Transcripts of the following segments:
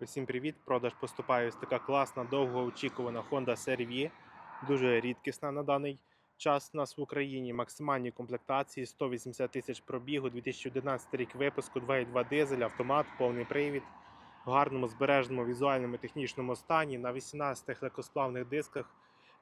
Усім привіт! Продаж поступає ось така класна, довгоочікувана Honda CR-V. Дуже рідкісна на даний час у нас в Україні. Максимальні комплектації 180 тисяч пробігу, 2011 рік випуску, 2.2 дизель, автомат, повний привід. В гарному збереженому візуальному технічному стані. На 18 легкосплавних дисках,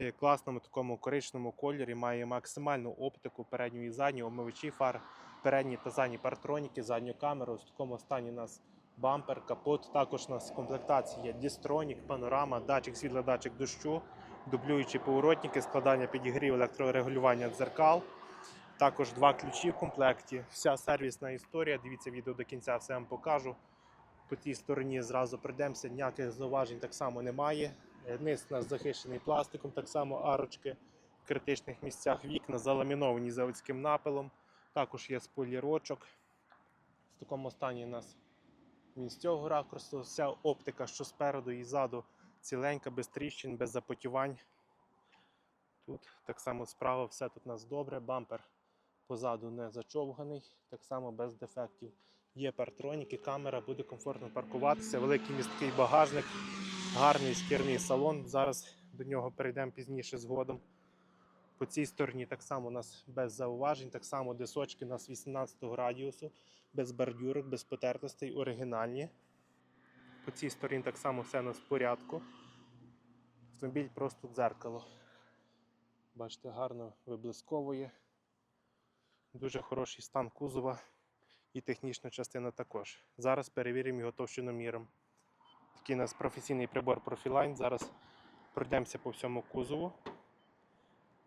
е, класному такому коричневому кольорі. Має максимальну оптику передню і задню, омивачі фар, передні та задні партроніки, задню камеру. В такому стані у нас бампер, капот. Також у нас в комплектації є дістронік, панорама, датчик світла, датчик дощу, дублюючі поворотники, складання підігрів, електрорегулювання дзеркал. Також два ключі в комплекті. Вся сервісна історія. Дивіться відео до кінця, все вам покажу. По тій стороні зразу прийдемося, ніяких зауважень так само немає. Е, Низ у нас захищений пластиком, так само арочки в критичних місцях вікна, заламіновані заводським напилом. Також є спойлерочок. В такому стані у нас він з цього ракурсу, вся оптика, що спереду і ззаду, ціленька, без тріщин, без запотівань. Тут так само справа, все тут у нас добре. Бампер позаду не зачовганий, так само без дефектів. Є партроніки, камера, буде комфортно паркуватися, великий місткий багажник, гарний шкірний салон. Зараз до нього перейдемо пізніше згодом. По цій стороні так само у нас без зауважень, так само дисочки у нас 18 радіусу, без бордюрок, без потертостей, оригінальні. По цій стороні так само все у в порядку. Автомобіль просто дзеркало. Бачите, гарно виблисковує. Дуже хороший стан кузова і технічна частина також. Зараз перевіримо його товщиноміром. Такий у нас професійний прибор Profiline. Зараз пройдемося по всьому кузову.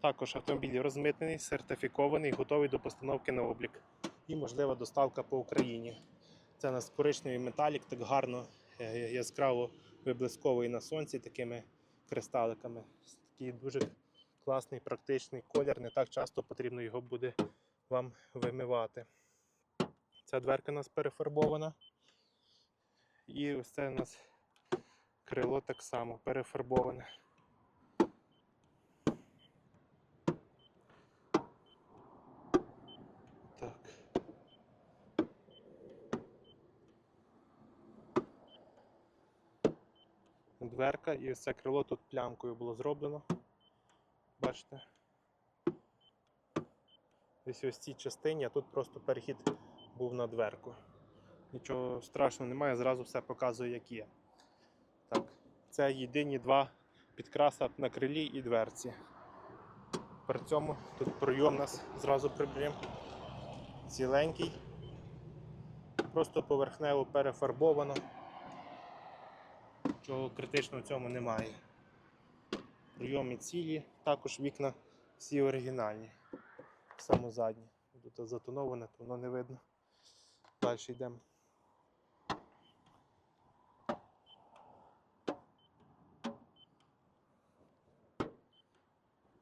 Також автомобіль розмитнений, сертифікований, готовий до постановки на облік. І можлива доставка по Україні. Це у нас коричневий металік, так гарно, е, яскраво виблисковий на сонці такими кристаликами. Такий дуже класний, практичний колір. Не так часто потрібно його буде вам вимивати. Ця дверка у нас перефарбована. І ось це у нас крило так само перефарбоване. Дверка і ось це крило тут плямкою було зроблено. Бачите? Десь ось цій частині, а тут просто перехід був на дверку. Нічого страшного немає, зразу все показує, як є. Так, це єдині два підкраса на крилі і дверці. При цьому тут пройом у нас зразу приберемо ціленький, просто поверхнево перефарбовано. Чого критичного в цьому немає. Прийоми цілі, також вікна всі оригінальні. Саме задні. Тут затоноване, то воно не видно. Далі йдемо.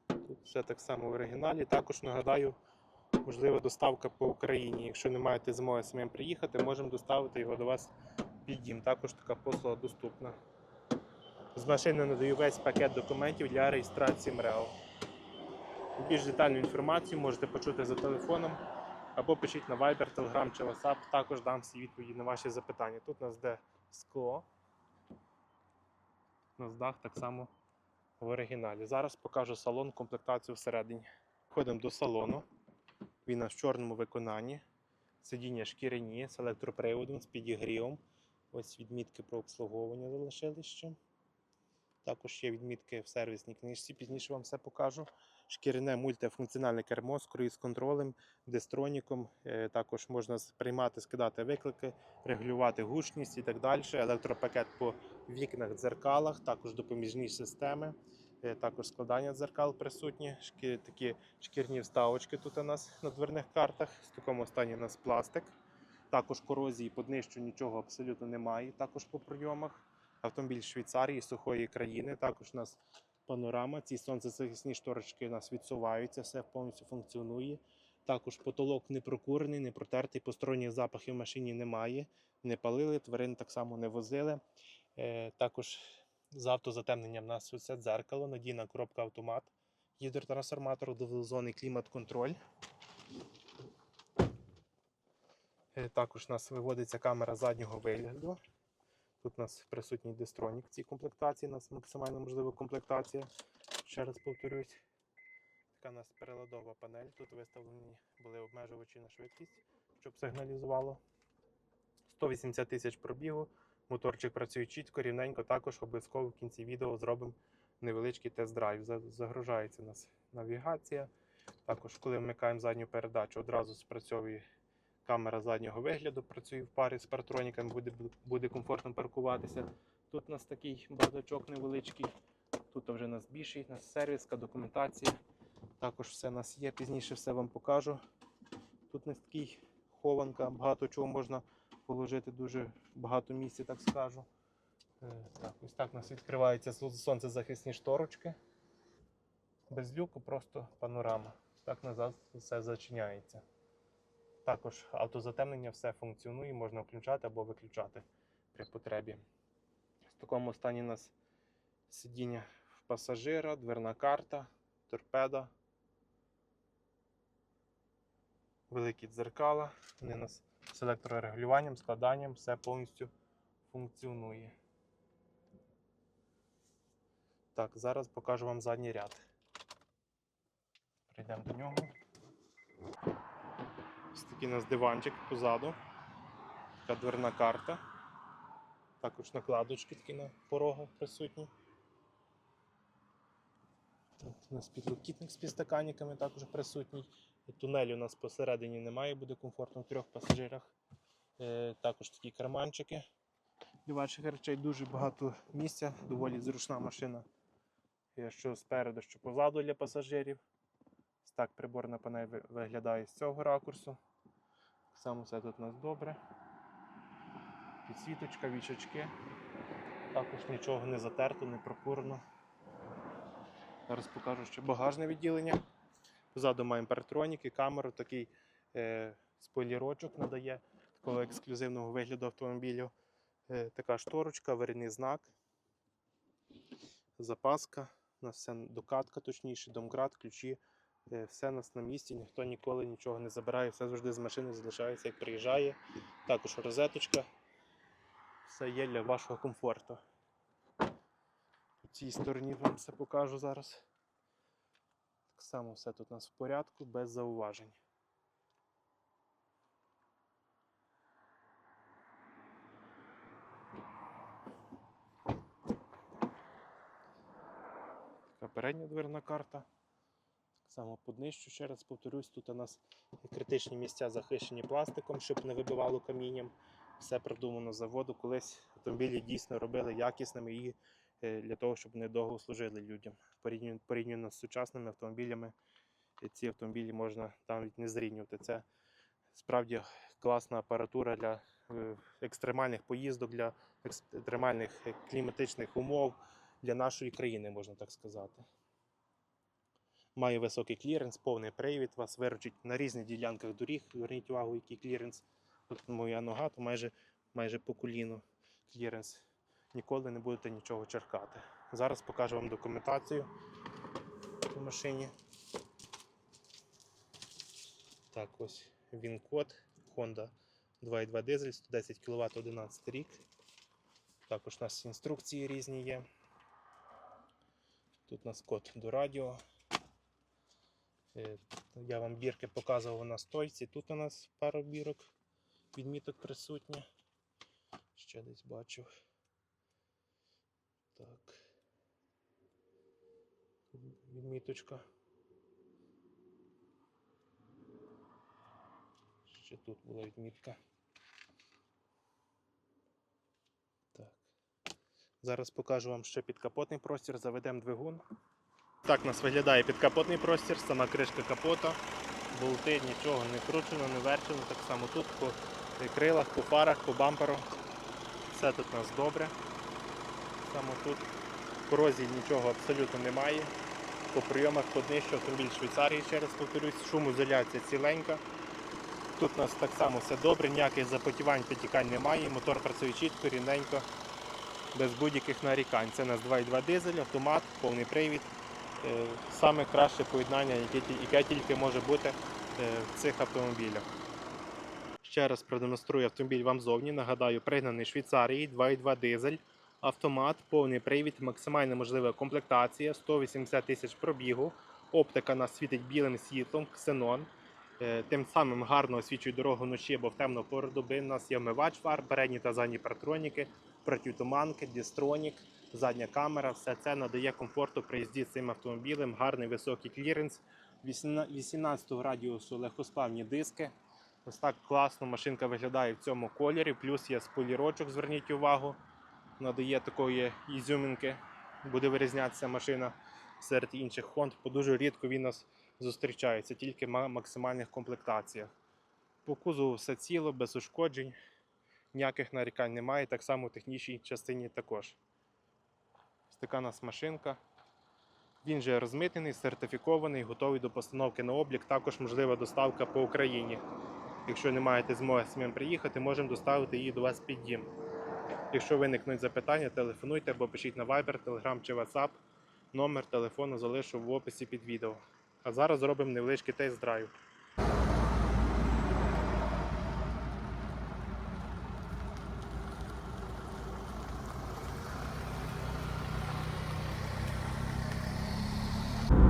Тут все так само в оригіналі. Також нагадаю, можлива доставка по Україні. Якщо не маєте змоги самим приїхати, можемо доставити його до вас під дім. Також така послуга доступна. З машини надаю весь пакет документів для реєстрації МРЕО. Більш детальну інформацію можете почути за телефоном або пишіть на Viber, Telegram чи WhatsApp. Також дам всі відповіді на ваші запитання. Тут у нас де скло. У нас дах так само в оригіналі. Зараз покажу салон, комплектацію всередині. Входимо до салону. Він у нас в чорному виконанні. Сидіння шкіряні з електроприводом, з підігрівом. Ось відмітки про обслуговування залишились ще. Також є відмітки в сервісній книжці, пізніше вам все покажу. Шкіряне мультифункціональне кермо з круїз-контролем, дистроніком. Е, Також можна приймати, скидати виклики, регулювати гучність і так далі. Електропакет по вікнах, дзеркалах, також допоміжні системи, Е, також складання дзеркал присутні. Такі шкірні вставочки тут у нас на дверних картах. В такому стані у нас пластик. Також корозії по нічого абсолютно немає. Також по прийомах. Автомобіль Швейцарії, сухої країни. Також у нас панорама. Ці сонцезахисні шторочки у нас відсуваються, все повністю функціонує. Також потолок не прокурений, не протертий, посторонніх запахів в машині немає. Не палили, тварин так само не возили. Е, також з автозатемненням у нас усе дзеркало, надійна коробка автомат, гідротрансформатор, двозонний клімат-контроль. Е, Також у нас виводиться камера заднього вигляду. Тут у нас присутній дистронік в цій комплектації, у нас максимально можлива комплектація. Ще раз повторюсь. Така у нас переладова панель. Тут виставлені були обмежувачі на швидкість, щоб сигналізувало. 180 тисяч пробігу. Моторчик працює чітко, рівненько. Також обов'язково в кінці відео зробимо невеличкий тест-драйв. Загружається у нас навігація. Також, коли вмикаємо задню передачу, одразу спрацьовує камера заднього вигляду, працює в парі з партроніками, буде, буде комфортно паркуватися. Тут у нас такий бардачок невеличкий. Тут вже у нас більший, у нас сервіска, документація. Також все у нас є, пізніше все вам покажу. Тут у нас такий хованка, багато чого можна положити, дуже багато місця, так скажу. Е, Так, ось так у нас відкриваються сонцезахисні шторочки. Без люку, просто панорама. Так назад все зачиняється. Також автозатемнення все функціонує, можна включати або виключати при потребі. В такому стані у нас сидіння в пасажира, дверна карта, торпеда, великі дзеркала. Вони у нас з електрорегулюванням, складанням, все повністю функціонує. Так, зараз покажу вам задній ряд. Прийдемо до нього. Ось такий у нас диванчик позаду. Така дверна карта. Також накладочки такі на порогах присутні. Тут у нас підлокітник з підстаканниками також присутній. І Тунелю у нас посередині немає, буде комфортно в трьох пасажирах. Е, також такі карманчики для ваших речей. Дуже багато місця, доволі зручна машина. Що спереду, що позаду для пасажирів. Ось так приборна панель виглядає з цього ракурсу. Так само все тут у нас добре. Підсвіточка, вічечки. Також нічого не затерто, не прокурено. Зараз покажу ще багажне відділення. Позаду маємо партроніки, камеру, такий е, спойлерочок надає такого ексклюзивного вигляду автомобілю. Е, така шторочка, аварійний знак, запаска, у нас все докатка, точніше, домкрат, ключі. Е, Все у нас на місці, ніхто ніколи нічого не забирає, все завжди з машини залишається, як приїжджає. Також розеточка. Все є для вашого комфорту. У цій стороні вам все покажу зараз. Так само все тут у нас в порядку, без зауважень. Така передня дверна карта. Само поднищу, ще раз повторюсь, тут у нас критичні місця захищені пластиком, щоб не вибивало камінням. Все продумано з заводу. Колись автомобілі дійсно робили якісними і е, для того, щоб вони довго служили людям. Порівняно, з сучасними автомобілями, е, ці автомобілі можна навіть не зрівнювати. Це справді класна апаратура для е, екстремальних поїздок, для екстремальних кліматичних умов для нашої країни, можна так сказати. Має високий кліренс, повний привід, вас виручить на різних ділянках доріг. Зверніть увагу, який кліренс. Тут моя нога, то майже, майже по коліну кліренс. Ніколи не будете нічого черкати. Зараз покажу вам документацію по машині. Так, ось він код Honda 2.2 дизель, 110 кВт 11 рік. Також у нас інструкції різні є. Тут у нас код до радіо. Е, Я вам бірки показував на стойці. Тут у нас пара бірок, відміток присутня. Ще десь бачу. Так. Відміточка. Ще тут була відмітка. Так. Зараз покажу вам ще підкапотний простір, заведемо двигун. Так у нас виглядає підкапотний простір, сама кришка капота, болти, нічого не кручено, не верчено. Так само тут по крилах, по фарах, по бамперу. Все тут у нас добре. Саме тут корозії нічого абсолютно немає. По прийомах по днищу автомобіль Швейцарії, ще раз повторюсь, шумоізоляція ціленька. Тут у нас так само все добре, ніяких запотівань, підтікань немає, мотор працює чітко, рівненько, без будь-яких нарікань. Це у нас 2.2 дизель, автомат, повний привід. Е, Саме краще поєднання, яке, тільки може бути е, в цих автомобілях. Ще раз продемонструю автомобіль вам зовні. Нагадаю, пригнаний Швейцарії, 2.2 дизель, автомат, повний привід, максимальна можлива комплектація, 180 тисяч пробігу. Оптика нас світить білим світлом, ксенон. Е, Тим самим гарно освічує дорогу вночі або в темну пору доби. У нас є вмивач фар, передні та задні партроніки, протитуманки, дістронік, задня камера. Все це надає комфорту при їзді цим автомобілем, гарний високий кліренс, 18 радіусу легкосплавні диски. Ось так класно машинка виглядає в цьому кольорі. Плюс є спойлерочок, зверніть увагу. Надає такої ізюминки. Буде вирізнятися машина серед інших Хонд, бо дуже рідко він нас зустрічається, тільки в максимальних комплектаціях. По кузову все ціло, без ушкоджень, ніяких нарікань немає, так само в технічній частині також. Така у нас машинка. Він же розмитнений, сертифікований, готовий до постановки на облік. Також можлива доставка по Україні. Якщо не маєте змоги самим приїхати, можемо доставити її до вас під дім. Якщо виникнуть запитання, телефонуйте або пишіть на Viber, Telegram чи WhatsApp. Номер телефону залишу в описі під відео. А зараз зробимо невеличкий тест-драйв.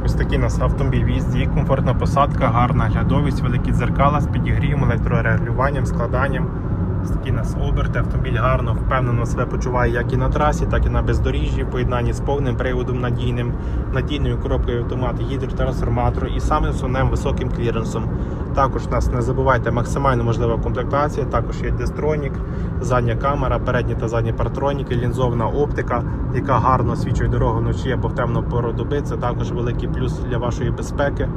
Ось такий у нас автомобіль в їзді, комфортна посадка, гарна глядовість, великі дзеркала з підігрієм, електрорегулюванням, складанням. Такі нас оберти. Автомобіль гарно, впевнено себе почуває як і на трасі, так і на бездоріжжі, в поєднанні з повним приводом надійним, надійною коробкою автомат, гідротрансформатору і саме основним високим кліренсом. Також нас не забувайте максимально можлива комплектація, також є дистронік, задня камера, передні та задні партроніки, лінзована оптика, яка гарно освічує дорогу вночі або в темну пору доби. Це також великий плюс для вашої безпеки.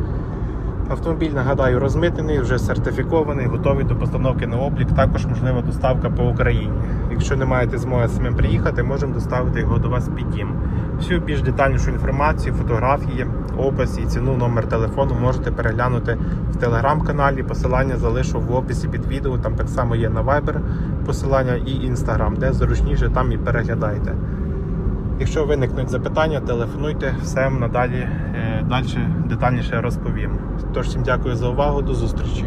Автомобіль, нагадаю, розмитнений, вже сертифікований, готовий до постановки на облік. Також можлива доставка по Україні. Якщо не маєте змоги самим приїхати, можемо доставити його до вас під дім. Всю більш детальнішу інформацію, фотографії, опис і ціну, номер телефону можете переглянути в телеграм-каналі. Посилання залишу в описі під відео. Там так само є на Viber посилання і Instagram, де зручніше, там і переглядайте. Якщо виникнуть запитання, телефонуйте, все надалі далі детальніше розповім. Тож всім дякую за увагу, до зустрічі.